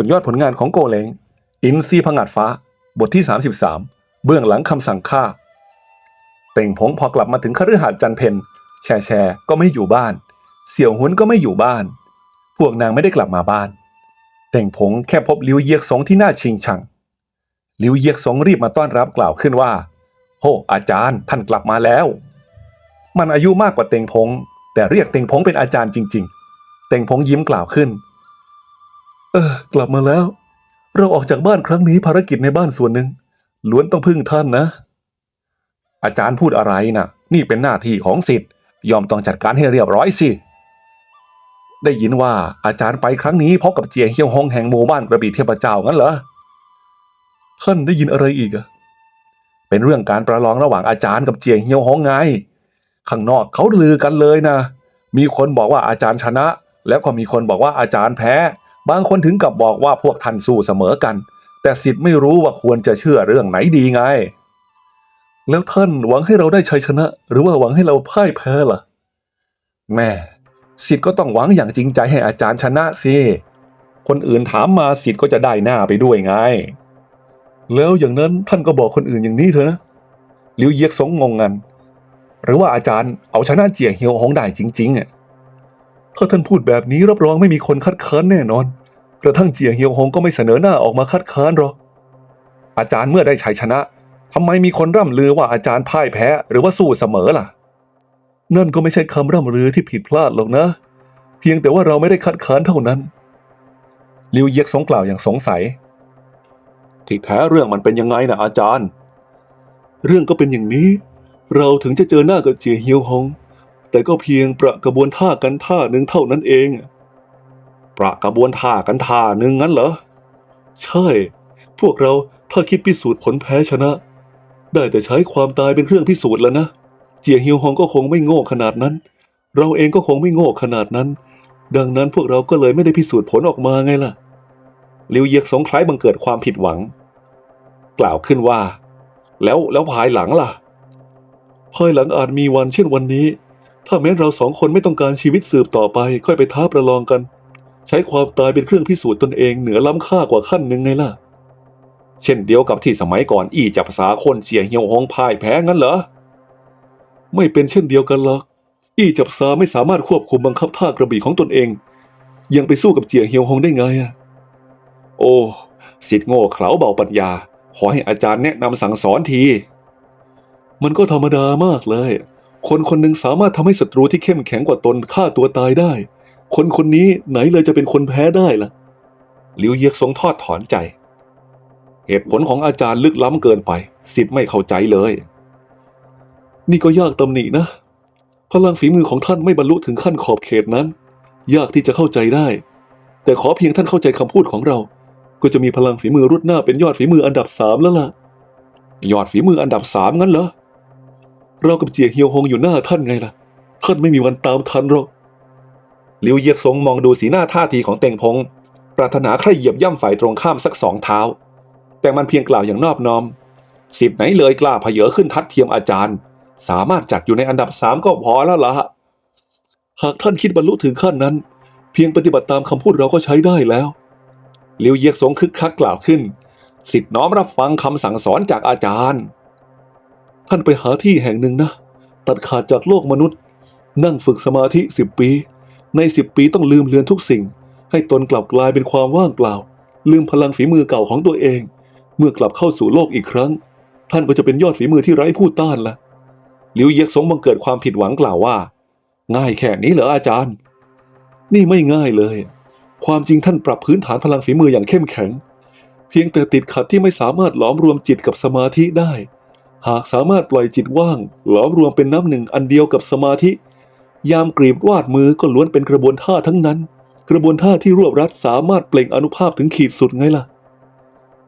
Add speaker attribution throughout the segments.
Speaker 1: สุดยอดผลงานของโกเลงอินซีผงัดฟ้า บทที่ 33 เบื้องหลังคำสั่งฆ่า เต่งพงพอกลับมาถึงคฤหาสน์จันเพนแชแชก็ไม่อยู่บ้าน เสี่ยวหุนก็ไม่อยู่บ้าน พวกนางไม่ได้กลับมาบ้าน เต่งพงแค่พบลิวเยียกสงที่หน้าชิงชังลิวเยียกสงรีบมาต้อนรับกล่าวขึ้นว่าโหอาจารย์ท่านกลับมาแล้ว มันอายุมากกว่าเต่งพงแต่เรียกเต่งพงเป็นอาจารย์จริง ๆ เต่งพงยิ้มกล่าวขึ้น เออกลับมาแล้ว เราออกจากบ้านครั้งนี้ภารกิจในบ้านส่วนหนึ่งล้วนต้องพึ่งท่านนะ อาจารย์พูดอะไรนะนี่เป็นหน้าที่ของสิทธิ์ยอมต้องจัดการให้เรียบร้อยสิ ได้ยินว่าอาจารย์ไปครั้งนี้พบกับเจียเฮียวฮงแห่งหมู่บ้านกระบี่เทพเจ้างั้นเหรอท่านได้ยินอะไรอีกอะเป็นเรื่องการประลองระหว่างอาจารย์กับเจียเฮียวฮงไง ข้างนอกเขาลือกันเลยนะ มีคนบอกว่าอาจารย์ชนะ แล้วก็มีคนบอกว่าอาจารย์แพ้ บางคนถึงกับบอกว่าพวกท่านสู้เสมอกัน แต่สิทธิ์ไม่รู้ว่าควรจะเชื่อเรื่องไหนดีไง แล้วท่านหวังให้เราได้ชัยชนะ หรือว่าหวังให้เราพ่ายแพ้ล่ะ แม่สิทธิ์ก็ต้องหวังอย่างจริงใจให้อาจารย์ชนะสิ คนอื่นถามมาสิทธิ์ก็จะได้หน้าไปด้วยไง แล้วอย่างนั้นท่านก็บอกคนอื่นอย่างนี้เถอะนะลิวเยียกสงงงงัน หรือว่าอาจารย์เอาชนะเจียเฮียวฮงได้จริงๆอะ ถ้าท่านพูดแบบนี้รับรองไม่มีคนคัดค้านแน่นอน กระทั่งเจียเฮียวฮงก็ไม่เสนอหน้าออกมาคัดค้านหรอก อาจารย์เมื่อได้ชัยชนะทำไมมีคนร่ำลือว่าอาจารย์พ่ายแพ้หรือว่าสู้เสมอล่ะ นั่นก็ไม่ใช่คำร่ำลือที่ผิดพลาดหรอกนะ เพียงแต่ว่าเราไม่ได้คัดค้านเท่านั้นลิวเยียกสงกล่าวอย่างสงสัย ที่แท้เรื่องมันเป็นยังไงนะอาจารย์ เรื่องก็เป็นอย่างนี้ เราถึงจะเจอหน้ากับเจียเฮียวฮง แต่ก็เพียงประกระบวนท่ากันท่าหนึ่งเท่านั้นเอง ประกระบวนท่ากันท่าหนึ่งงั้นเหรอ ใช่ พวกเราถ้าคิดพิสูจน์ผลแพ้ชนะ ได้แต่ใช้ความตายเป็นเครื่องพิสูจน์แล้วนะ เจียเฮียวฮองก็คงไม่โง่ขนาดนั้น เราเองก็คงไม่โง่ขนาดนั้น ดังนั้นพวกเราก็เลยไม่ได้พิสูจน์ผลออกมาไงล่ะลิวเยียกสงคล้ายบังเกิดความผิดหวัง กล่าวขึ้นว่า แล้วแล้วภายหลังล่ะ ภายหลังอาจมีวันเช่นวันนี้ ถ้าแม้เราสองคนไม่ต้องการชีวิตสืบต่อไปค่อยไปท้าประลองกัน ใช้ความตายเป็นเครื่องพิสูจน์ตนเองเหนือล้ำค่ากว่าขั้นหนึ่งไงล่ะ เช่นเดียวกับที่สมัยก่อนอี้จับภาษาคนเสียเหี่ยวหงพ่ายแพ้งั้นเหรอ ไม่เป็นเช่นเดียวกันหรอก อี้จับซาไม่สามารถควบคุมบังคับท่ากระบี่ของตนเอง ยังไปสู้กับเจียเฮียวฮงได้ไงอะโอ้สิทธิ์โง่เขลาเบาปัญญา ขอให้อาจารย์แนะนำสั่งสอนที มันก็ธรรมดามากเลย คนคนหนึ่งสามารถทำให้ศัตรูที่เข้มแข็งกว่าตนฆ่าตัวตายได้ คนคนนี้ไหนเลยจะเป็นคนแพ้ได้ล่ะหลิวเยียกทรงทอดถอนใจ เหตุผลของอาจารย์ลึกล้ำเกินไป สิทธิ์ไม่เข้าใจเลย นี่ก็ยากตำหนินะ พลังฝีมือของท่านไม่บรรลุถึงขั้นขอบเขตนั้น ยากที่จะเข้าใจได้ แต่ขอเพียงท่านเข้าใจคำพูดของเรา ก็จะมีพลังฝีมือรุดหน้าเป็นยอดฝีมืออันดับสามแล้วล่ะ ยอดฝีมืออันดับสามงั้นเหรอ เรากับเจียเฮียวฮงอยู่หน้าท่านไงล่ะ ท่านไม่มีวันตามทันหรอกหลิวเยียกซงมองดูสีหน้าท่าทีของเต่งพง ปรารถนาใครเหยียบย่ำฝ่ายตรงข้ามสักสองเท้า แต่มันเพียงกล่าวอย่างนอบน้อม สิบไหนเลยกล้าเพเยอขึ้นทัดเทียมอาจารย์ สามารถจัดอยู่ในอันดับสามก็พอแล้วล่ะ หากท่านคิดบรรลุถึงขั้นนั้น เพียงปฏิบัติตามคำพูดเราก็ใช้ได้แล้วหลิวเยียกสงคึกคักกล่าวขึ้น สิทธิ์น้อมรับฟังคำสั่งสอนจากอาจารย์ ท่านไปหาที่แห่งหนึ่งนะ ตัดขาดจากโลกมนุษย์ นั่งฝึกสมาธิสิบปี ในสิบปีต้องลืมเลือนทุกสิ่ง ให้ตนกลับกลายเป็นความว่างเปล่า ลืมพลังฝีมือเก่าของตัวเอง เมื่อกลับเข้าสู่โลกอีกครั้ง ท่านก็จะเป็นยอดฝีมือที่ไร้ผู้ต้านละหลิวเยียกสงบังเกิดความผิดหวังกล่าวว่า ง่ายแค่นี้เหรออาจารย์ นี่ไม่ง่ายเลย ความจริงท่านปรับพื้นฐานพลังฝีมืออย่างเข้มแข็ง เพียงแต่ติดขัดที่ไม่สามารถหลอมรวมจิตกับสมาธิได้ หากสามารถปล่อยจิตว่างหลอมรวมเป็นน้ำหนึ่งอันเดียวกับสมาธิ ยามกรีบวาดมือก็ล้วนเป็นกระบวนท่าทั้งนั้น กระบวนท่าที่รวบรัดสามารถเปล่งอนุภาพถึงขีดสุดไงล่ะ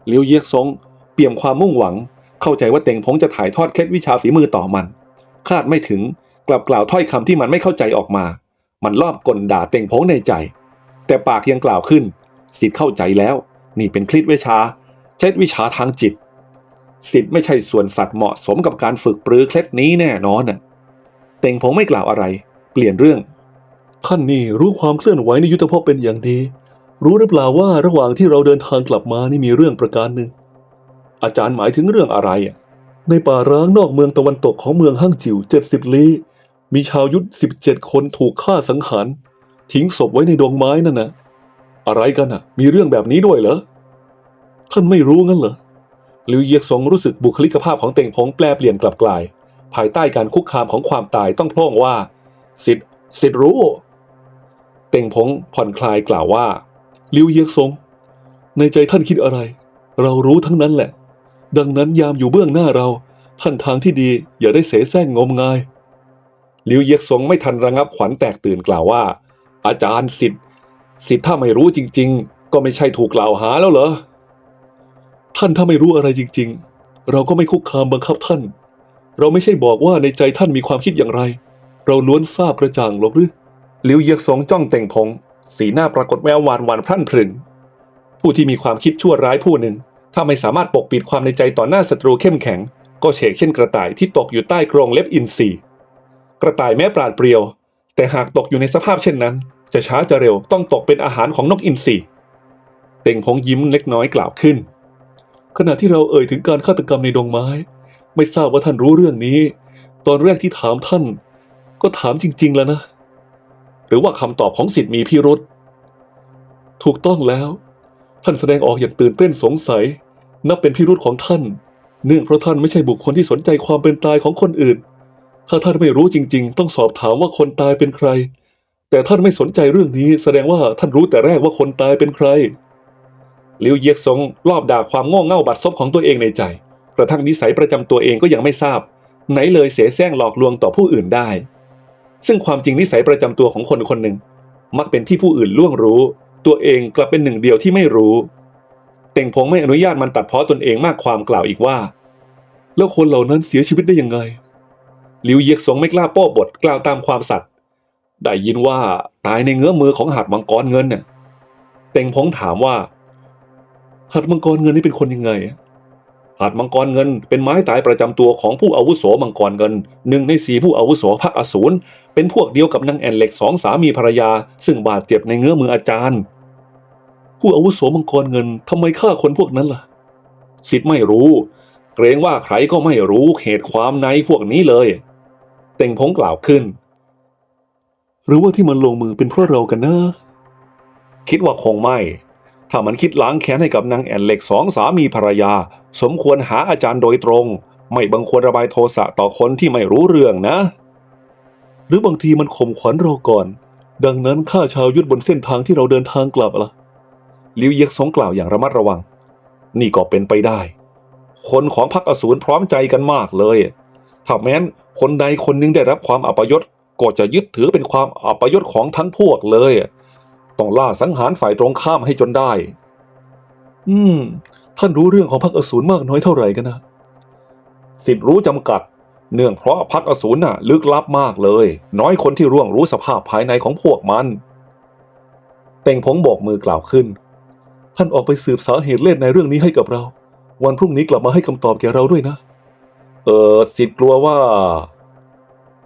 Speaker 1: เลียวเยียกซงเปี่ยมความมุ่งหวัง เข้าใจว่าเต็งพงจะถ่ายทอดเคล็ดวิชาฝีมือต่อมัน คาดไม่ถึงกลับกล่าวถ้อยคำที่มันไม่เข้าใจออกมา มันลอบกลด่าเต็งพงในใจ แต่ปากยังกล่าวขึ้น สิทธิ์เข้าใจแล้ว นี่เป็นคล็ดวิชาเคล็ดวิชาทางจิต สิทธิ์ไม่ใช่ส่วนสัตว์เหมาะสมกับการฝึกปรือเคล็ดนี้แน่นอนน่ะเต็งพงไม่กล่าวอะไร เปลี่ยนเรื่อง ท่านนี่รู้ความเคลื่อนไหวในยุทธภพเป็นอย่างดี รู้หรือเปล่าว่าระหว่างที่เราเดินทางกลับมานี่มีเรื่องประการหนึ่ง อาจารย์หมายถึงเรื่องอะไรอะในป่าร้างนอกเมืองตะวันตกของเมืองห้างจิ๋วเจ็ดสิบลี้มีชาวยุทธสิบเจ็ดคนถูกฆ่าสังหารทิ้งศพไว้ในดงไม้นั่นนะอะไรกันอะ มีเรื่องแบบนี้ด้วยเหรอท่านไม่รู้งั้นเหรอ ลิวเยียกซงรู้สึกบุคลิกภาพของเต่งพงแปลเปลี่ยนกลับกลาย ภายใต้การคุกคามของความตายต้องพร่งว่า สิทธิ์สิทธิ์รู้ เต่งพงผ่อนคลายกล่าวว่าลิวเยียกซงในใจท่านคิดอะไร เรารู้ทั้งนั้นแหละ ดังนั้นยามอยู่เบื้องหน้าเรา ท่านทางที่ดีอย่าได้เสแสร้งงมงายลิวเยียกซงไม่ทันระงับขวัญแตกตื่นกล่าวว่า อาจารย์สิทธิ์สิทธิ์ถ้าไม่รู้จริง ๆ ก็ไม่ใช่ถูกกล่าวหาแล้วเหรอ ท่านถ้าไม่รู้อะไรจริง ๆ เราก็ไม่คุกคามบังคับท่าน เราไม่ใช่บอกว่าในใจท่านมีความคิดอย่างไร เราล้วนทราบกระจ่างหรอกหรือลิวเยียกซงจ้องเต่งพงสีหน้าปรากฏแววหวานหวานพรั่นพรึง ผู้ที่มีความคิดชั่วร้ายผู้หนึ่ง ถ้าไม่สามารถปกปิดความในใจต่อหน้าศัตรูเข้มแข็ง ก็เฉกเช่นกระต่ายที่ตกอยู่ใต้กรงเล็บอินทรีกระต่ายแม้ปราดเปรียว แต่หากตกอยู่ในสภาพเช่นนั้น จะช้าจะเร็วต้องตกเป็นอาหารของนกอินทรีเต่งพงยิ้มเล็กน้อยกล่าวขึ้น ขณะที่เราเอ่ยถึงการฆาตกรรมในดงไม้ ไม่ทราบว่าท่านรู้เรื่องนี้ ตอนแรกที่ถามท่าน ก็ถามจริง ๆ แล้วนะ หรือว่าคำตอบของสิทธิ์มีพิรุษถูกต้องแล้ว ท่านแสดงออกอย่างตื่นเต้นสงสัย นับเป็นพิรุษของท่าน เนื่องเพราะท่านไม่ใช่บุคคลที่สนใจความเป็นตายของคนอื่น ถ้าท่านไม่รู้จริง ๆ ต้องสอบถามว่าคนตายเป็นใคร แต่ท่านไม่สนใจเรื่องนี้ แสดงว่าท่านรู้แต่แรกว่าคนตายเป็นใคร ลิวเยียกซงรอบด่าความโง่เง่าบัดซบของตัวเองในใจ กระทั่งนิสัยประจำตัวเองก็ยังไม่ทราบ ไหนเลยเสแสร้งหลอกลวงต่อผู้อื่นได้ ซึ่งความจริงนิสัยประจำตัวของคนคนหนึ่ง มักเป็นที่ผู้อื่นล่วงรู้ ตัวเองกลับเป็นหนึ่งเดียวที่ไม่รู้ เต่งพงไม่อนุญาตมันตัดเพ้อตนเองมากความกล่าวอีกว่า แล้วคนเหล่านั้นเสียชีวิตได้ยังไงลิวเยียกซงไม่กล้าโป้บทกล่าวตามความสัตย์ได้ยินว่าตายในเงื้อมือของหาดมังกรเงินเนี่ยเต่งพงถามว่า หาดมังกรเงินนี่เป็นคนยังไงหาดมังกรเงินเป็นไม้ตายประจำตัวของผู้อาวุโสมังกรเงินหนึ่งในสี่ผู้อาวุโสพรรคอสูรเป็นพวกเดียวกับนางแอนเหล็กสองสามีภรรยา ซึ่งบาดเจ็บในเงื้อมืออาจารย์ ผู้อาวุโสมังกรเงินทำไมฆ่าคนพวกนั้นล่ะ สิทธิ์ไม่รู้ เกรงว่าใครก็ไม่รู้เหตุความในพวกนี้เลย เต่งพงกล่าวขึ้น หรือว่าที่มันลงมือเป็นเพราะเรากันนะ คิดว่าคงไม่ ถ้ามันคิดล้างแค้นให้กับนางแอนเหล็กสองสามีภรรยา สมควรหาอาจารย์โดยตรง ไม่บังควรระบายโทสะต่อคนที่ไม่รู้เรื่องนะ หรือบางทีมันข่มขวัญเราก่อน ดังนั้นข้าชาวยุทธบนเส้นทางที่เราเดินทางกลับล่ะลิวเยกสงกล่าวอย่างระมัดระวัง นี่ก็เป็นไปได้ คนของพรรคอสูรพร้อมใจกันมากเลยถ้าแม้นคนใดคนหนึงได้รับความอัปยศก็จะยึดถือเป็นความอัปยศของทั้งพวกเลย ต้องล่าสังหารฝ่ายตรงข้ามให้จนได้ อืม ท่านรู้เรื่องของพรรคอสูรมากน้อยเท่าไหร่กันนะ สิทธิ์รู้จำกัด เนื่องเพราะพรรคอสูรน่ะ ลึกลับมากเลย น้อยคนที่ร่วงรู้สภาพภายในของพวกมัน เต่งพงโบกมือกล่าวขึ้น ท่านออกไปสืบสาเหตุเล่นในเรื่องนี้ให้กับเรา วันพรุ่งนี้กลับมาให้คำตอบแก่เราด้วยนะ เออสิทธิ์กลัวว่า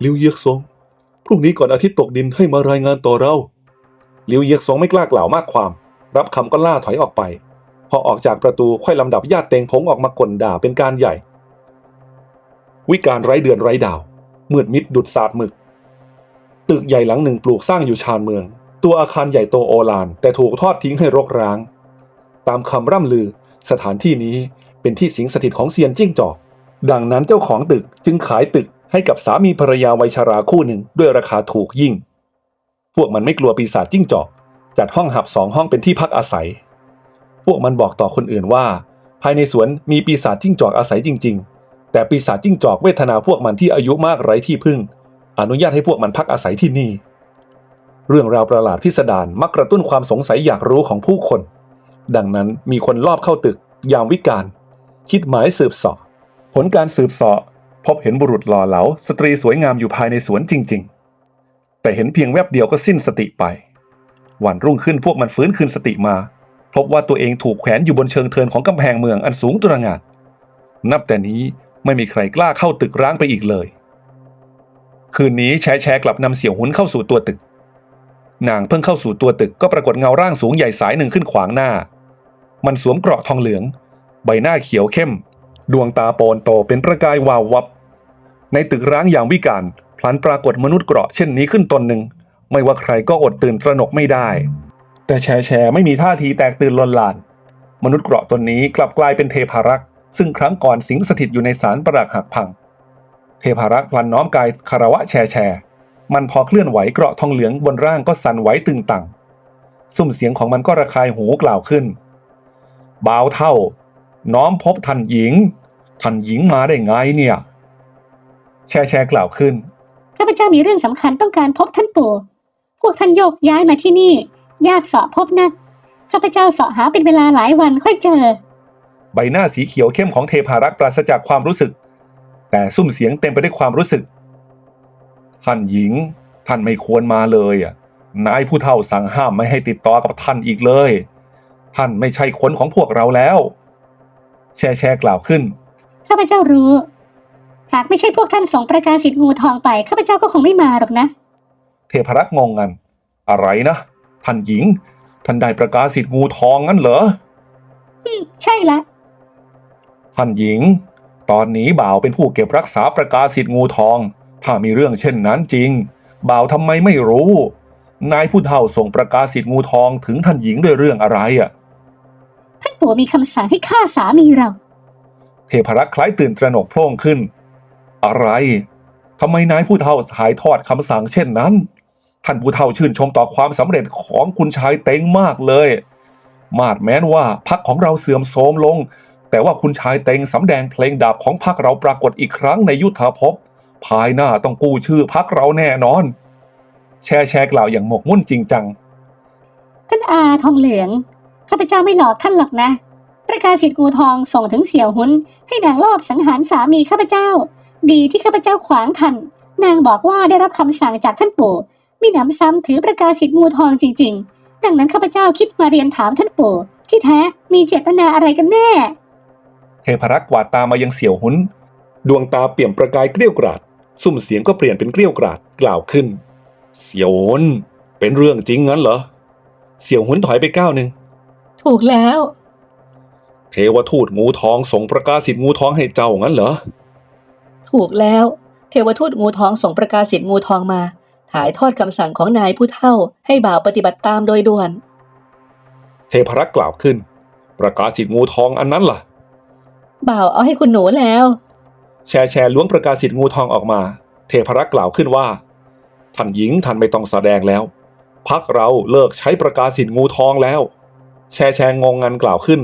Speaker 1: ลิวเยียกซงพรุ่งนี้ก่อนอาทิตย์ตกดินให้มารายงานต่อเรา หลิวเยียกซงไม่กล้ากล่าวมากความ รับคำก็ล่าถอยออกไป พอออกจากประตูค่อยลำดับญาติเตงพงออกมากลด่าเป็นการใหญ่ วิการไร้เดือนไร้ดาว มืดมิดดุดสาดหมึก ตึกใหญ่หลังหนึ่งปลูกสร้างอยู่ชานเมือง ตัวอาคารใหญ่โตโอฬารแต่ถูกทอดทิ้งให้รกร้าง ตามคำร่ำลือ สถานที่นี้เป็นที่สิงสถิตของเซียนจิ้งจอก ดังนั้นเจ้าของตึกจึงขายตึกให้กับสามีภรรยาวัยชราคู่หนึ่งด้วยราคาถูกยิ่ง พวกมันไม่กลัวปีศาจจิ้งจอก จัดห้องหับสองห้องเป็นที่พักอาศัย พวกมันบอกต่อคนอื่นว่า ภายในสวนมีปีศาจจิ้งจอกอาศัยจริง ๆ แต่ปีศาจจิ้งจอกเวทนาพวกมันที่อายุมากไร้ที่พึ่ง อนุญาตให้พวกมันพักอาศัยที่นี่ เรื่องราวประหลาดพิสดารมักกระตุ้นความสงสัยอยากรู้ของผู้คน ดังนั้นมีคนลอบเข้าตึก ยามวิกาลคิดหมายสืบสอบผลการสืบสาะพบเห็นบุรุษหล่อเหลา สตรีสวยงามอยู่ภายในสวนจริง ๆ แต่เห็นเพียงแวบเดียวก็สิ้นสติไป วันรุ่งขึ้นพวกมันฟื้นคืนสติมา พบว่าตัวเองถูกแขวนอยู่บนเชิงเทินของกำแพงเมืองอันสูงตระหง่านนับแต่นี้ไม่มีใครกล้าเข้าตึกร้างไปอีกเลย คืนนี้แชแชกลับนำเสี่ยวหุนเข้าสู่ตัวตึก นางเพิ่งเข้าสู่ตัวตึกก็ปรากฏเงาร่างสูงใหญ่สายหนึ่งขึ้นขวางหน้า มันสวมเกราะทองเหลือง ใบหน้าเขียวเข้ม ดวงตาโปนโตเป็นประกายวาววับ ในตึกร้างอย่างวิกาลพลันปรากฏมนุษย์เกราะเช่นนี้ขึ้นตนหนึ่ง ไม่ว่าใครก็อดตื่นตระหนกไม่ได้ แต่แชร์แชร์ไม่มีท่าทีแตกตื่นลนลาน มนุษย์เกราะตนนี้กลับกลายเป็นเทพารักษ์ซึ่งครั้งก่อนสิงสถิตอยู่ในสารประหลักหักพัง เทพารักษ์พลันน้อมกายคารวะแชร์แชร์มันพอเคลื่อนไหวเกราะทองเหลืองบนร่างก็สั่นไหวตึงตังซุ้มเสียงของมันก็ระคายหูกล่าวขึ้นบ่าวเท่า น้อมพบท่านหญิง ท่านหญิงมาได้ไงเนี่ย แชร์แชร์กล่าวขึ้น
Speaker 2: ข้าพเจ้ามีเรื่องสำคัญต้องการพบท่านปู่ พวกท่านโยกย้ายมาที่นี่ ยากเสาะพบนัก ข้าพเจ้าเสาะหาเป็นเวลาหลายวันค่อยเจอ
Speaker 1: ใบหน้าสีเขียวเข้มของเทพารักษ์ปราศจากความรู้สึก แต่ซุ้มเสียงเต็มไปด้วยความรู้สึก ท่านหญิง ท่านไม่ควรมาเลยอะ นายผู้เฒ่าสั่งห้ามไม่ให้ติดต่อกับท่านอีกเลย ท่านไม่ใช่คนของพวกเราแล้ว แชร์แชร์กล่าวขึ้น
Speaker 2: ข้าพเจ้ารู้ หากไม่ใช่พวกท่านส่งประกาศสิทธิ์งูทองไปข้าพเจ้าก็คงไม่มาหรอกนะ
Speaker 1: เทพรักษ์งงงัน อะไรนะท่านหญิง ท่านได้ประกาศสิทธิ์งูทองงั้นเหรอ
Speaker 2: ใช่ละ
Speaker 1: ท่านหญิง ตอนนี้บ่าวเป็นผู้เก็บรักษาประกาศสิทธิ์งูทอง ถ้ามีเรื่องเช่นนั้นจริง บ่าวทำไมไม่รู้ นายผู้เฒ่าส่งประกาศสิทธิ์งูทองถึงท่านหญิงด้วยเรื่องอะไรอะ
Speaker 2: ท่านปู่มีคำสั่งให้ฆ่าสามีเรา
Speaker 1: เทพรักษ์คล้ายตื่นตระหนกโพร่งขึ้น อะไรทำไมนายผู้เฒ่าถ่ายทอดคำสั่งเช่นนั้น ท่านผู้เฒ่าชื่นชมต่อความสำเร็จของคุณชายเต็งมากเลย มาดแม้นว่าพักของเราเสื่อมโทรมลง แต่ว่าคุณชายเต็งสำแดงเพลงดาบของพักเราปรากฏอีกครั้งในยุทธภพ ภายหน้าต้องกู้ชื่อพักเราแน่นอน แชร์แชร์กล่าวอย่างหมกมุ่นจริงจัง
Speaker 2: ท่านอาทองเหลืองข้าพเจ้าไม่หลอกท่านหรอกนะ ประกาศสิทธิ์งูทองส่งถึงเสี่ยวหุนให้นางลอบสังหารสามีข้าพเจ้า ดีที่ข้าพเจ้าขวางทัน นางบอกว่าได้รับคำสั่งจากท่านปู่มีหนำซ้ำถือประกาศสิทธิ์งูทองจริง ๆ ดังนั้นข้าพเจ้าคิดมาเรียนถามท่านปู่ที่แท้มีเจตนาอะไรกันแน่
Speaker 1: เทพรักษ์กวาดตามายังเสี่ยวหุนดวงตาเปี่ยมประกายเกลี้ยวกราดซุ่มเสียงก็เปลี่ยนเป็นเกลี้ยวกราดกล่าวขึ้น เสี่ยวหุนเป็นเรื่องจริงงั้นเหรอ เสี่ยวหุนถอยไปก้าวหนึ่ง
Speaker 2: ถูกแล้ว
Speaker 1: เทวทูตงูทองส่งประกาศสิทธิ์งูทองให้เจ้างั้นเหรอ
Speaker 3: ถูกแล้ว เทวทูตงูทองส่งประกาศสิทธิ์งูทองมา ถ่ายทอดคำสั่งของนายผู้เฒ่าให้บ่าวปฏิบัติตามโดยด่วน
Speaker 1: เทพรักษ์กล่าวขึ้น ประกาศสิทธิ์งูทองอันนั้นล่ะ
Speaker 3: บ่าวเอาให้คุณหนูแล้ว
Speaker 1: แชร์แชร์ล้วงประกาศสิทธิ์งูทองออกมา เทพรักษ์กล่าวขึ้นว่า ท่านหญิงท่านไม่ต้องแสดงแล้ว พักเราเลิกใช้ประกาศสิทธิ์งูทองแล้ว แชร์แชร์งงงันกล่าวขึ้น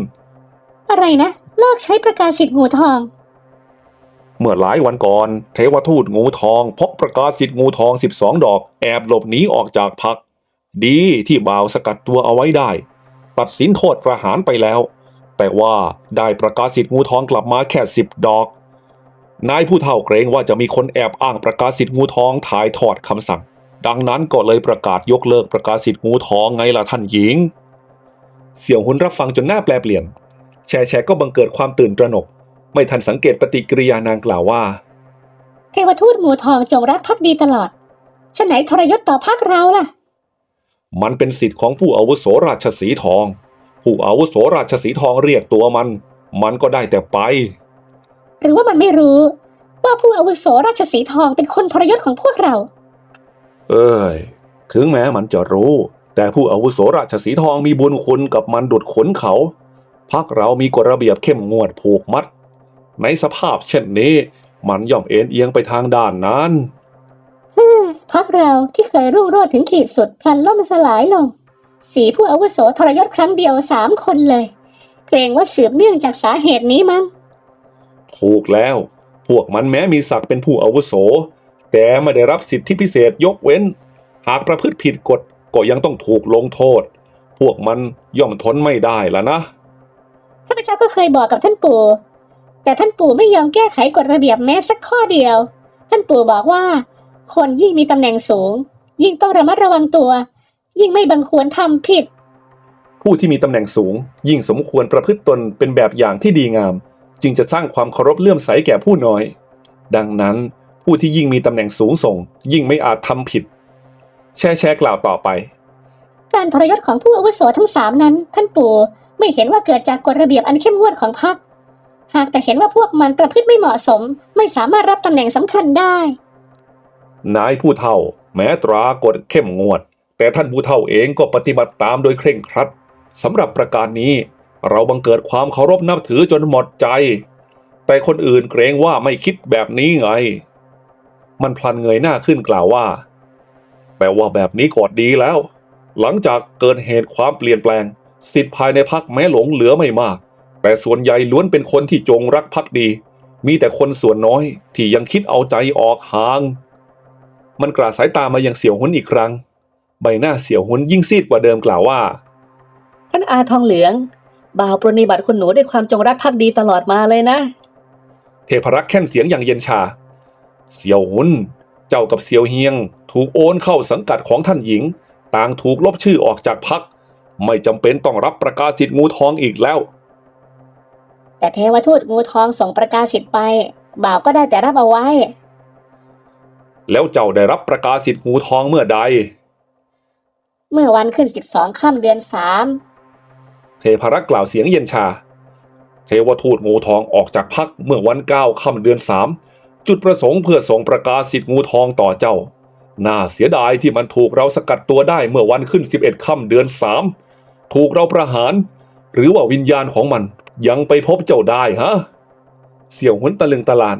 Speaker 2: อะไรนะ เลิกใช้ประกาศสิทธิ์งูทอง
Speaker 1: เมื่อหลายวันก่อน เทวทูตงูทองพบประกาศสิทธิ์งูทอง 12 ดอก แอบหลบหนีออกจากพัก ดีที่บ่าวสกัดตัวเอาไว้ได้ ตัดสินโทษประหารไปแล้ว แต่ว่าได้ประกาศสิทธิ์งูทองกลับมาแค่ 10 ดอก นายผู้เฒ่าเกรงว่าจะมีคนแอบอ้างประกาศสิทธิ์งูทองถ่ายทอดคำสั่ง ดังนั้นก็เลยประกาศยกเลิกประกาศสิทธิ์งูทองไงล่ะท่านหญิง เสี่ยวหุนรับฟังจนหน้าแปลเปลี่ยน แชร์แชร์ก็บังเกิดความตื่นตระหนก ไม่ทันสังเกตปฏิกิริยานางกล่าวว่า
Speaker 2: เทวทูตงูทองจงรักภักดีตลอดฉะไหนทรยศต่อพักเราล่ะ
Speaker 1: มันเป็นสิทธิ์ของผู้อาวุโสราชสีห์ทอง ผู้อาวุโสราชสีห์ทองเรียกตัวมัน มันก็ได้แต่ไป
Speaker 2: หรือว่ามันไม่รู้ ว่าผู้อาวุโสราชสีห์ทองเป็นคนทรยศของพวกเรา
Speaker 1: เอ้ย ถึงแม้มันจะรู้ แต่ผู้อาวุโสราชสีห์ทองมีบุญคุณกับมันดุดขนเขา พักเรามีกฎระเบียบเข้มงวดผูกมัด ในสภาพเช่นนี้ มันย่อมเอ็นเอียงไปทางด้านนั้น
Speaker 2: พักเราที่เคยรุ่งโรจน์ถึงขีดสุดพลันล่มสลายลง สีผู้อาวุโสทรยศครั้งเดียวสามคนเลย เกรงว่าสืบเนื่องจากสาเหตุนี้มั้ง
Speaker 1: ถูกแล้ว พวกมันแม้มีศักดิ์เป็นผู้อาวุโส แต่ไม่ได้รับสิทธิพิเศษยกเว้น หากประพฤติผิดกฎก็ยังต้องถูกลงโทษ พวกมันย่อมทนไม่ได้ละนะ
Speaker 2: ข้าพเจ้าก็เคยบอกกับท่านปู่ แต่ท่านปู่ไม่ยอมแก้ไขกฎระเบียบแม้สักข้อเดียว ท่านปู่บอกว่า คนยิ่งมีตำแหน่งสูง ยิ่งต้องระมัดระวังตัว ยิ่งไม่บังควรทำผิด
Speaker 1: ผู้ที่มีตำแหน่งสูง ยิ่งสมควรประพฤติตนเป็นแบบอย่างที่ดีงาม จึงจะสร้างความเคารพเลื่อมใสแก่ผู้น้อย ดังนั้นผู้ที่ยิ่งมีตำแหน่งสูงส่ง ยิ่งไม่อาจทำผิด แช่แช่กล่าวต่อไป
Speaker 2: การทรยศของผู้อาวุโสทั้งสามนั้น ท่านปู่ ไม่เห็นว่าเกิดจากกฎระเบียบอันเข้มงวดของพรรคหากแต่เห็นว่าพวกมันประพฤติไม่เหมาะสม ไม่สามารถรับตำแหน่งสำคัญได้
Speaker 1: นายผู้เฒ่า แม้ตรากฎเข้มงวด แต่ท่านผู้เฒ่าเองก็ปฏิบัติตามโดยเคร่งครัดสำหรับประการนี้ เราบังเกิดความเคารพนับถือจนหมดใจ แต่คนอื่นเกรงว่าไม่คิดแบบนี้ไง มันพลันเงยหน้าขึ้นกล่าวว่า แปลว่าแบบนี้กอดดีแล้ว หลังจากเกิดเหตุความเปลี่ยนแปลง สิทธิ์ภายในพักแม้หลงเหลือไม่มาก แต่ส่วนใหญ่ล้วนเป็นคนที่จงรักภักดี มีแต่คนส่วนน้อยที่ยังคิดเอาใจออกห่าง มันกราดสายตามายังเสี่ยวหุนอีกครั้ง ใบหน้าเสี่ยวหุนยิ่งซีดกว่าเดิมกล่าวว่า
Speaker 3: ท่านอาทองเหลือง บ่าวปรนนิบัติคุณหนูด้วยความจงรักภักดีตลอดมาเลยนะ
Speaker 1: เทพรักษ์แค่นเสียงอย่างเย็นชา เสี่ยวหุนเจ้ากับเสี่ยวเฮียง ถูกโอนเข้าสังกัดของท่านหญิง ต่างถูกลบชื่อออกจากพัก ไม่จำเป็นต้องรับประกาศสิทธิ์งูทองอีกแล้ว
Speaker 2: แต่เทวทูตงูทองส่งประกาศสิทธิ์ไป บ่าวก็ได้แต่รับเอาไว้
Speaker 1: แล้วเจ้าได้รับประกาศสิทธิ์งูทองเมื่อใด
Speaker 2: เมื่อวันขึ้นสิบสองค่ำเดือนสาม
Speaker 1: เทพรักษ์กล่าวเสียงเย็นชา เทวทูตงูทองออกจากพักเมื่อวันเก้าค่ำเดือนสามจุดประสงค์เพื่อส่งประกาศสิทธิ์งูทองต่อเจ้า น่าเสียดายที่มันถูกเราสกัดตัวได้เมื่อวันขึ้นสิบเอ็ดค่ำเดือนสาม ถูกเราประหาร หรือว่าวิญญาณของมันยังไปพบเจ้าได้ฮะ เสี่ยวหุนตะลึงตะลาน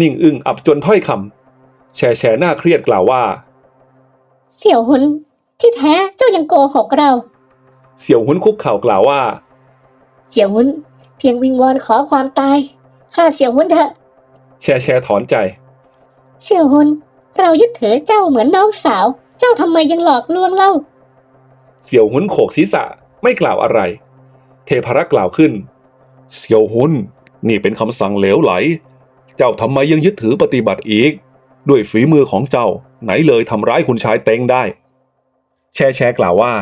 Speaker 1: นิ่งอึ้งอับจนถ้อยคำแช่แช่หน้าเครียดกล่าวว่า
Speaker 2: เสี่ยวหุนที่แท้เจ้ายังโกหกเรา
Speaker 1: เสี่ยวหุนคุกเข่ากล่าวว่า
Speaker 2: เสี่ยวหุนเพียงวิงวอนขอความตายข้าเสี่ยวหุนเถอะ
Speaker 1: แช่แช่ถอนใจ
Speaker 2: เสี่ยวหุนเรายึดถือเจ้าเหมือนน้องสาว เจ้าทำไมยังหลอกลวงเล่า
Speaker 1: เสี่ยวหุนโขกศีรษะ ไม่กล่าวอะไร เทพรักษ์กล่าวขึ้นเสี่ยวหุนนี่เป็นคำสั่งเหลวไหล เจ้าทำไมยังยึดถือปฏิบัติอีก ด้วยฝีมือของเจ้าไหนเลยทำร้ายคุณชายเต็งได้ แช่แช่กล่าวว่า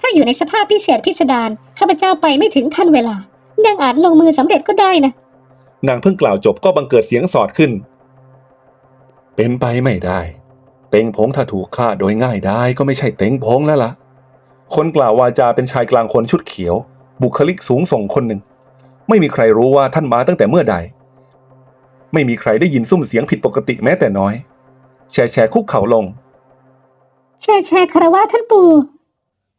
Speaker 2: ถ้าอยู่ในสภาพพิเศษพิสดารข้าพเจ้าไปไม่ถึงทันเวลายังอาจลงมือสำเร็จก็ได้นะ
Speaker 1: นางเพิ่งกล่าวจบก็บังเกิดเสียงสอดขึ้น เป็นไปไม่ได้ เต็งพงถ้าถูกฆ่าโดยง่ายได้ก็ไม่ใช่เต็งพงแล้วล่ะ คนกล่าววาจาเป็นชายกลางคนชุดเขียว บุคลิกสูงส่งคนหนึ่ง ไม่มีใครรู้ว่าท่านมาตั้งแต่เมื่อใด ไม่มีใครได้ยินซุ้มเสียงผิดปกติแม้แต่น้อย แชร์แชร์คุกเข่าลง
Speaker 2: แช่แช่คารวะท่านปู่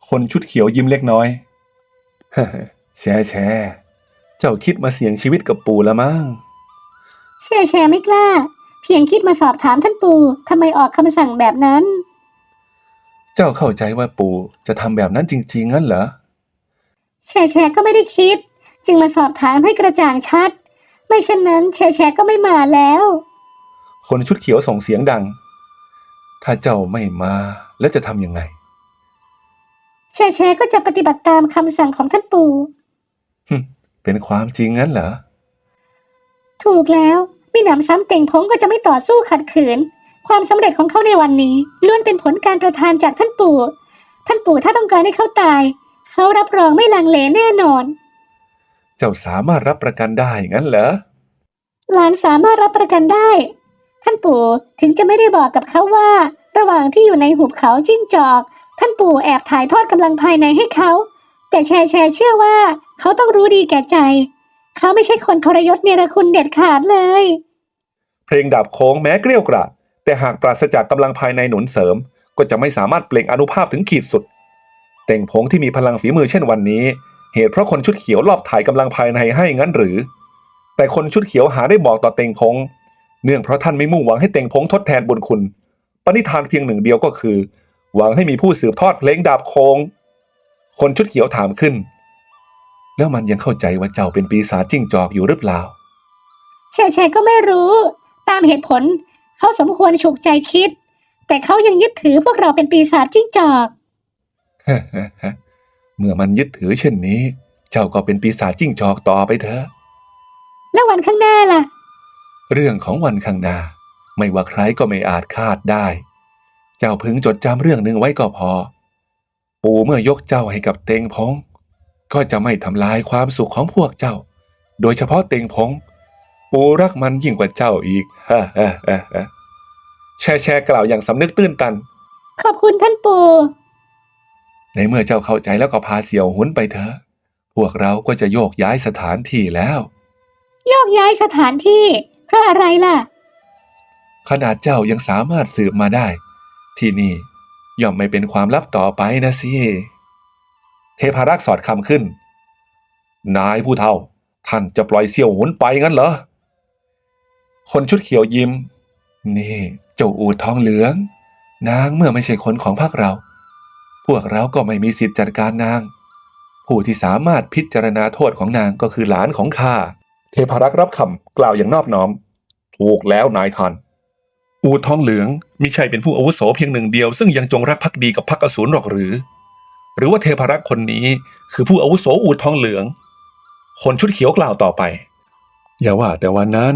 Speaker 1: คนชุดเขียวยิ้มเล็กน้อยแชร์แชร์เจ้าคิดมาเสี่ยงชีวิตกับปู่แล้วมั้ง
Speaker 2: แช่แช่ไม่กล้า เพียงคิดมาสอบถามท่านปู่ทำไมออกคำสั่งแบบนั้น
Speaker 1: เจ้าเข้าใจว่าปู่จะทำแบบนั้นจริง ๆ งั้นเหรอ
Speaker 2: แช่แช่ก็ไม่ได้คิด จึงมาสอบถามให้กระจ่างชัด ไม่เช่นนั้นแช่แช่ก็ไม่มาแล้ว
Speaker 1: คนชุดเขียวส่งเสียงดัง ถ้าเจ้าไม่มาแล้วจะทำยังไง
Speaker 2: แช่แช่ก็จะปฏิบัติตามคำสั่งของท่านปู่
Speaker 1: เป็นความจริงงั้นเหรอ
Speaker 2: ถูกแล้วมีหนำซ้ำเต่งพงก็จะไม่ต่อสู้ขัดขืน ความสำเร็จของเขาในวันนี้ล้วนเป็นผลการประทานจากท่านปู่ ท่านปู่ถ้าต้องการให้เขาตาย เขารับรองไม่ลังเลแน่นอน
Speaker 1: เจ้าสามารถรับประกันได้งั้นเหรอ
Speaker 2: หลานสามารถรับประกันได้ ท่านปู่ถึงจะไม่ได้บอกกับเขาว่า ระหว่างที่อยู่ในหุบเขาจิ้งจอก ท่านปู่แอบถ่ายทอดกำลังภายในให้เขา แต่แชร์แชร์เชื่อว่า เขาต้องรู้ดีแก่ใจ เขาไม่ใช่คนทรยศเนรคุณเด็ดขาดเลย
Speaker 1: เพลงดาบโค้งแม้เกลี้ยวกราด แต่หากปราศจากกำลังภายในหนุนเสริม ก็จะไม่สามารถเปล่งอนุภาพถึงขีดสุด เต่งพงที่มีพลังฝีมือเช่นวันนี้ เหตุเพราะคนชุดเขียวลอบถ่ายกำลังภายในให้งั้นหรือ แต่คนชุดเขียวหาได้บอกต่อเต่งพงเนื่องเพราะท่านไม่มุ่งหวังให้เต่งพงทดแทนบุญคุณ ปณิธานเพียงหนึ่งเดียวก็คือ หวังให้มีผู้สืบทอดเพลงดาบโคงคนชุดเขียวถามขึ้น แล้วมันยังเข้าใจว่าเจ้าเป็นปีศาจจิ้งจอกอยู่หรือเปล่า
Speaker 2: แชร์แชร์ก็ไม่รู้ ตามเหตุผล เขาสมควรฉุกใจคิด แต่เขายังยึดถือพวกเราเป็นปีศาจจิ้งจอก
Speaker 1: เมื่อมันยึดถือเช่นนี้ เจ้าก็เป็นปีศาจจิ้งจอกต่อไปเถอะ
Speaker 2: แล้ววันข้างหน้าล่ะ
Speaker 1: เรื่องของวันข้างหน้า ไม่ว่าใครก็ไม่อาจคาดได้ เจ้าพึงจดจำเรื่องหนึ่งไว้ก็พอ ปู่เมื่อยกเจ้าให้กับเต็งพงก็จะไม่ทำลายความสุขของพวกเจ้า โดยเฉพาะเต็งพง ปู่รักมันยิ่งกว่าเจ้าอีกฮ่าฮ่าฮ่าฮ่าแช่แช่กล่าวอย่างสำนึกตื้นตัน
Speaker 2: ขอบคุณท่านปู่
Speaker 1: ในเมื่อเจ้าเข้าใจแล้วก็พาเสี่ยวหุนไปเถอะ พวกเราก็จะโยกย้ายสถานที่แล้ว
Speaker 2: โยกย้ายสถานที่เพราะอะไรล่ะ
Speaker 1: ขนาดเจ้ายังสามารถสืบมาได้ ที่นี่ย่อมไม่เป็นความลับต่อไปนะสิ เทพารักษ์สอดคำขึ้น นายผู้เฒ่า ท่านจะปล่อยเสี่ยวหุนไปงั้นเหรอ คนชุดเขียวยิ้ม นี่เจ้าอูดทองเหลือง นางเมื่อไม่ใช่คนของพรรคเรา พวกเราก็ไม่มีสิทธิ์จัดการนาง ผู้ที่สามารถพิจารณาโทษของนางก็คือหลานของข้าเทพรักษ์รับคำกล่าวอย่างนอบน้อม ถูกแล้วนายท่านอูดทองเหลืองมิใช่เป็นผู้อาวุโสเพียงหนึ่งเดียวซึ่งยังจงรักภักดีกับพรรคอสูรหรอกหรือ หรือว่าเทพรักษ์คนนี้คือผู้อาวุโสอูดทองเหลือง คนชุดเขียวกล่าวต่อไป อย่าว่าแต่วันนั้น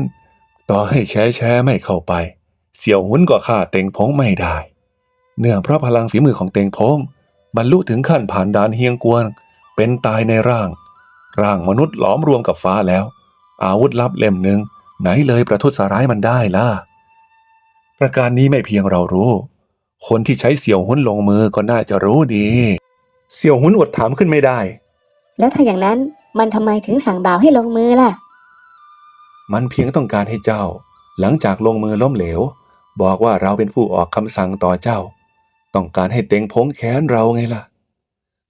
Speaker 1: ต่อให้แช่แช่ไม่เข้าไป เสี่ยวหุนก็ฆ่าเต็งพงไม่ได้ เนื่องเพราะพลังฝีมือของเต็งพงบรรลุถึงขั้นผ่านดานเฮียงกวน เป็นตายในร่าง ร่างมนุษย์หลอมรวมกับฟ้าแล้ว อาวุธลับเล่มหนึ่งไหนเลยประทุษร้ายมันได้ล่ะ ประการนี้ไม่เพียงเรารู้ คนที่ใช้เสี่ยวหุนลงมือก็น่าจะรู้ดี เสี่ยวหุนอดถามขึ้นไม่ได้
Speaker 2: แล้วถ้าอย่างนั้นมันทำไมถึงสั่งบ่าวให้ลงมือล่ะ
Speaker 1: มันเพียงต้องการให้เจ้า หลังจากลงมือล้มเหลว บอกว่าเราเป็นผู้ออกคำสั่งต่อเจ้า ต้องการให้เต็งพงแค้นเราไงล่ะ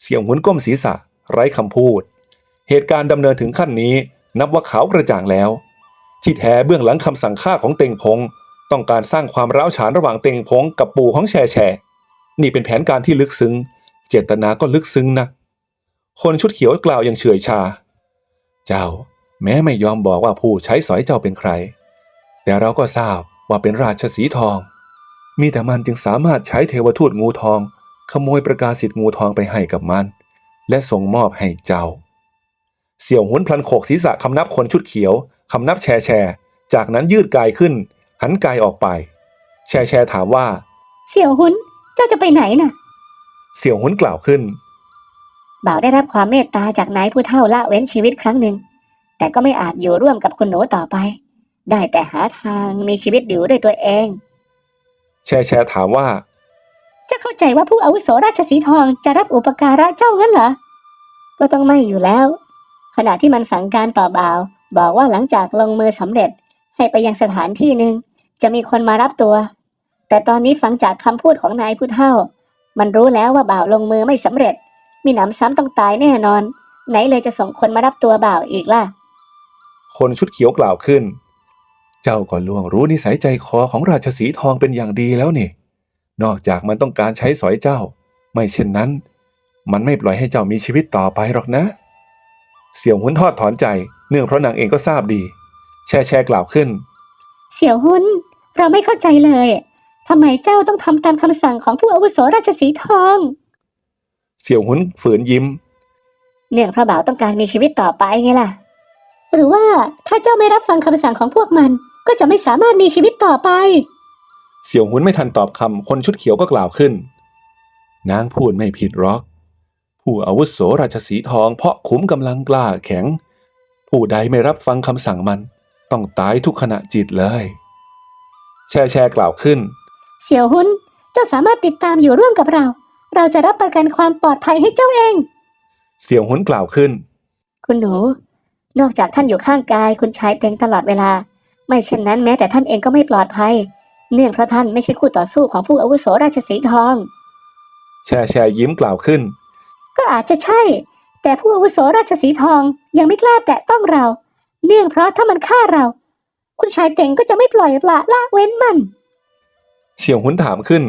Speaker 1: เสี่ยวหุนก้มศีรษะ ไร้คำพูด เหตุการณ์ดำเนินถึงขั้นนี้ นับว่าขาวกระจ่างแล้ว ที่แท้เบื้องหลังคำสั่งฆ่าของเต็งพง ต้องการสร้างความร้าวฉานระหว่างเต็งพงกับปู่ของแชแช่นี่เป็นแผนการที่ลึกซึ้ง เจตนาก็ลึกซึ้งนัก คนชุดเขียวกล่าวอย่างเฉื่อยชา เจ้า แม้ไม่ยอมบอกว่าผู้ใช้สอยเจ้าเป็นใคร แต่เราก็ทราบว่าเป็นราชสีห์ทอง มีแต่มันจึงสามารถใช้เทวทูตงูทอง ขโมยประกาศสิทธิ์งูทองไปให้กับมัน และส่งมอบให้เจ้า เสี่ยวหุนพลันโขกศีรษะคำนับคนชุดเขียวคำนับแชร์แชร์จากนั้นยืดกายขึ้น หันกายออกไป แชร์แชร์ถามว่า
Speaker 2: เสี่ยวหุนเจ้าจะไปไหนน่ะ
Speaker 1: เสี่ยวหุนกล่าวขึ้น
Speaker 2: บ่าวได้รับความเมตตาจากนายผู้เฒ่าละเว้นชีวิตครั้งหนึ่ง แต่ก็ไม่อาจอยู่ร่วมกับคุณหนูต่อไป ได้แต่หาทางมีชีวิตอยู่ด้วยตัวเอง
Speaker 1: แชร์แชร์ถามว่า
Speaker 2: จะเข้าใจว่าผู้อาวุโสราชสีห์ทองจะรับอุปการะเจ้างั้นเหรอ ก็ต้องไม่อยู่แล้ว ขณะที่มันสั่งการต่อบ่าว บอกว่าหลังจากลงมือสำเร็จให้ไปยังสถานที่หนึ่งจะมีคนมารับตัว แต่ตอนนี้ฟังจากคำพูดของนายผู้เฒ่า มันรู้แล้วว่าบ่าวลงมือไม่สำเร็จ มีหนำซ้ำต้องตายแน่นอน ไหนเลยจะส่งคนมารับตัวบ่าวอีกล่ะ
Speaker 1: คนชุดเขียวกล่าวขึ้น เจ้าก็ล่วงรู้นิสัยใจคอของราชสีห์ทองเป็นอย่างดีแล้วนี่ นอกจากมันต้องการใช้สอยเจ้า ไม่เช่นนั้น มันไม่ปล่อยให้เจ้ามีชีวิตต่อไปหรอกนะ เสี่ยวหุนทอดถอนใจ เนื่องเพราะนางเองก็ทราบดี แช่แช่กล่าวขึ้น
Speaker 2: เสี่ยวหุนเราไม่เข้าใจเลยทำไมเจ้าต้องทำตามคำสั่งของผู้อาวุโสราชสีห์ทอง
Speaker 1: เสี่ยวหุนฝืนยิ้ม
Speaker 2: เนื่องเพราะบ่าวต้องการมีชีวิตต่อไปไงล่ะ หรือว่าถ้าเจ้าไม่รับฟังคำสั่งของพวกมัน ก็จะไม่สามารถมีชีวิตต่อไป
Speaker 1: เสี่ยวหุนไม่ทันตอบคำคนชุดเขียวก็กล่าวขึ้น นางพูดไม่ผิดหรอก ผู้อาวุโสราชสีห์ทองเพาะขุมกำลังกล้าแข็ง ผู้ใดไม่รับฟังคำสั่งมัน ต้องตายทุกขณะจิตเลย แช่แช่กล่าวขึ้น
Speaker 2: เสี่ยวหุนเจ้าสามารถติดตามอยู่ร่วมกับเรา เราจะรับประกันความปลอดภัยให้เจ้าเอง
Speaker 1: เสี่ยวหุนกล่าวขึ้น
Speaker 2: คุณหนู นอกจากท่านอยู่ข้างกายคุณชายเต็งตลอดเวลา ไม่เช่นนั้นแม้แต่ท่านเองก็ไม่ปลอดภัย เนื่องเพราะท่านไม่ใช่คู่ต่อสู้ของผู้อาวุโสราชสีห์ทอง
Speaker 1: แช่แช่ยิ้มกล่าวขึ้น
Speaker 2: ก็อาจจะใช่ แต่ผู้อาวุโสราชสีห์ทองยังไม่กล้าแตะต้องเรา เนื่องเพราะถ้ามันฆ่าเรา คุณชายเต็งก็จะไม่ปล่อยปละละเว้นมัน
Speaker 1: เสี่ยวหุนถามขึ้น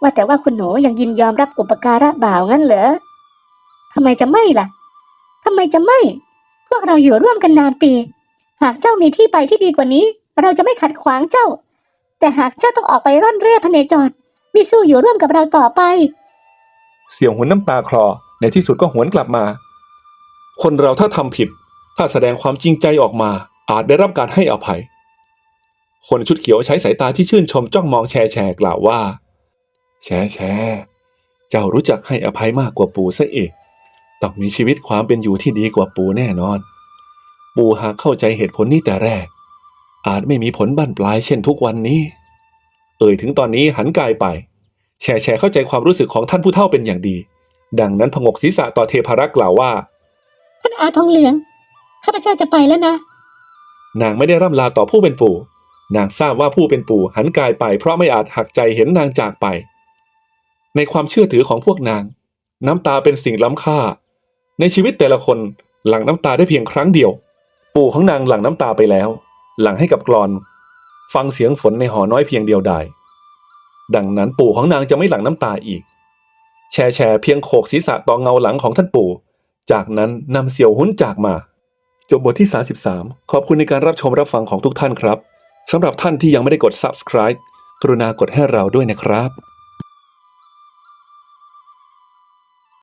Speaker 2: ว่าแต่ว่าคุณหนูยังยินยอมรับอุปการะบ่าวงั้นเหรอทำไมจะไม่ล่ะทำไมจะไม่พ วกเราอยู่ร่วมกันนานปี หากเจ้ามีที่ไปที่ดีกว่านี้ เราจะไม่ขัดขวางเจ้า แต่หากเจ้าต้องออกไปร่อนเร่พเนจรมิสู้อยู่ร่วมกับเราต่อไป
Speaker 1: เสี่ยวหุนน้ำตาคลอในที่สุดก็หวนกลับมา คนเราถ้าทำผิด ถ้าแสดงความจริงใจออกมา อาจได้รับการให้อภัย คนชุดเขียวใช้สายตาที่ชื่นชมจ้องมองแชร์แชร์กล่าวว่า แชร์แชร์เจ้ารู้จักให้อภัยมากกว่าปู่ซะอีก ต้องมีชีวิตความเป็นอยู่ที่ดีกว่าปู่แน่นอน ปู่หากเข้าใจเหตุผลนี้แต่แรก อาจไม่มีผลบั้นปลายเช่นทุกวันนี้ เอ่ยถึงตอนนี้หันกายไป แชร์แชร์เข้าใจความรู้สึกของท่านผู้เฒ่าเป็นอย่างดี ดังนั้นผงกศีรษะต่อเทพารักษ์กล่าวว่า
Speaker 2: ท่านอาทองเหลืองข้าพเจ้าจะไปแล้วนะ
Speaker 1: นางไม่ได้ร่ำลาต่อผู้เป็นปู่ นางทราบว่าผู้เป็นปู่หันกายไป เพราะไม่อาจหักใจเห็นนางจากไป ในความเชื่อถือของพวกนาง น้ำตาเป็นสิ่งล้ำค่า ในชีวิตแต่ละคนหลั่งน้ำตาได้เพียงครั้งเดียว ปู่ของนางหลั่งน้ำตาไปแล้ว หลั่งให้กับกรอน ฟังเสียงฝนในหอน้อยเพียงเดียวดายดังนั้นปู่ของนางจะไม่หลั่งน้ำตาอีก แชร์แชร์เพียงโขกศีรษะต่อเงาหลังของท่านปู่ จากนั้นนำเสี่ยวหุ้นจากมา จบบทที่ 33 ขอบคุณในการรับชมรับฟังของทุกท่านครับสำหรับท่านที่ยังไม่ได้กด subscribe กรุณากดให้เราด้วยนะครับ